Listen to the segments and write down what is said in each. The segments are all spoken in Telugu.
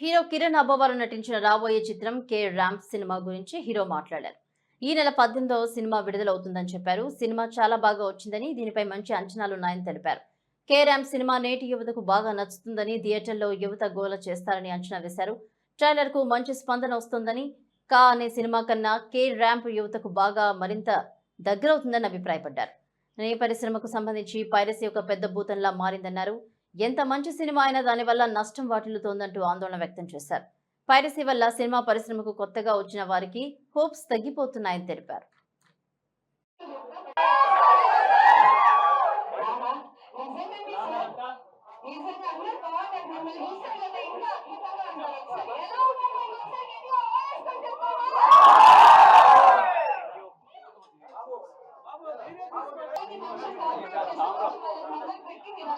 హీరో కిరణ్ అబ్బవారు నటించిన రాబోయే చిత్రం కే రామ్ సినిమా గురించి హీరో మాట్లాడారు. ఈ నెల పద్దెనిమిదవ సినిమా విడుదలవుతుందని చెప్పారు. సినిమా చాలా బాగా వచ్చిందని దీనిపై మంచి అంచనాలున్నాయని తెలిపారు. కే ర్యాంప్ సినిమా నేటి యువతకు బాగా నచ్చుతుందని థియేటర్లో యువత గోల చేస్తారని అంచనా వేశారు. ట్రైలర్కు మంచి స్పందన వస్తుందని కా అనే సినిమా కన్నా కే ర్యాంప్ యువతకు బాగా మరింత దగ్గరవుతుందని అభిప్రాయపడ్డారు. ఈ పరిశ్రమకు సంబంధించి పైరసీ ఒక పెద్ద భూతంలా మారిందన్నారు. ఎంత మంచి సినిమా అయినా దానివల్ల నష్టం వాటిల్లుతోందంటూ ఆందోళన వ్యక్తం చేశారు. పైరసీ వల్ల సినిమా పరిశ్రమకు కొత్తగా వచ్చిన వారికి హోప్స్ తగ్గిపోతున్నాయని తెలిపారు.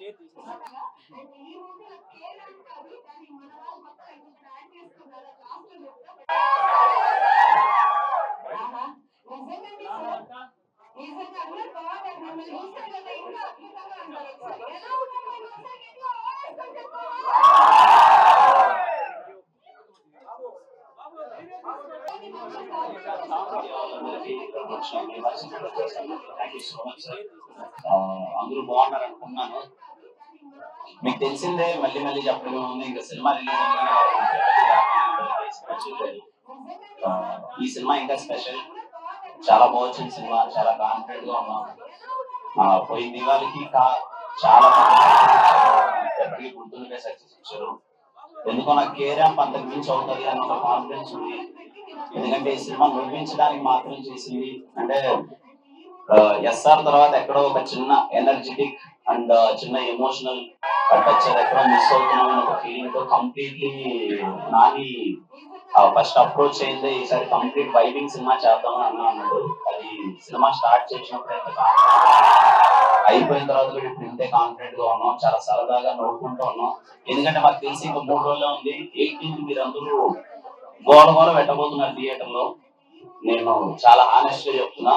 Uh, అందరూ కొంచెం అందరూ అందరూ బాగున్నారు అనుకున్నాను మీకు తెలిసిందే మళ్ళీ మళ్ళీ చెప్పడం ఉంది ఇంకా సినిమా రిలీజ్ ఈ సినిమా ఇంకా స్పెషల్. చాలా బాగుంది సినిమా చాలా కాన్ఫిడెంట్గా ఉన్నాం. ఆ, పోయిన దివాళికి చాలా ఎప్పటికీ గుర్తుండే సక్సెస్ ఇచ్చారు. ఎందుకో నాకు కేరాంప్ అంతకు మించి అవుతుంది అని ఒక కాన్ఫిడెన్స్ ఉంది. ఎందుకంటే ఈ సినిమా నిర్మించడానికి మాత్రం చేసింది. అంటే ఎస్ఆర్ తర్వాత ఎక్కడో ఒక చిన్న ఎనర్జెటిక్ అండ్ చిన్న ఎమోషనల్ టచ్ ఎక్కడో మిస్ అవుతున్నాం ఒక ఫీలింగ్తో కంప్లీట్లీ నాని ఫస్ట్ అప్రోచ్ అయితే ఈసారి కంప్లీట్ వైబింగ్ సినిమా చేద్దామని అన్నా అన్నాడు. అది సినిమా స్టార్ట్ చేసినప్పుడు ఎంత అయిపోయిన తర్వాత కూడా ఇప్పుడు ఇంతే కాన్ఫిడెంట్గా ఉన్నాం. చాలా సరదాగా నవ్వుకుంటూ ఉన్నాం. ఎందుకంటే మాకు తెలిసి ఇంకా మూడు రోజులే ఉంది. ఎయిటీన్త్ మీరు అందరూ గోడ గోడ పెట్టబోతున్నారు థియేటర్లో. నేను చాలా హానెస్ట్గా చెప్తున్నా.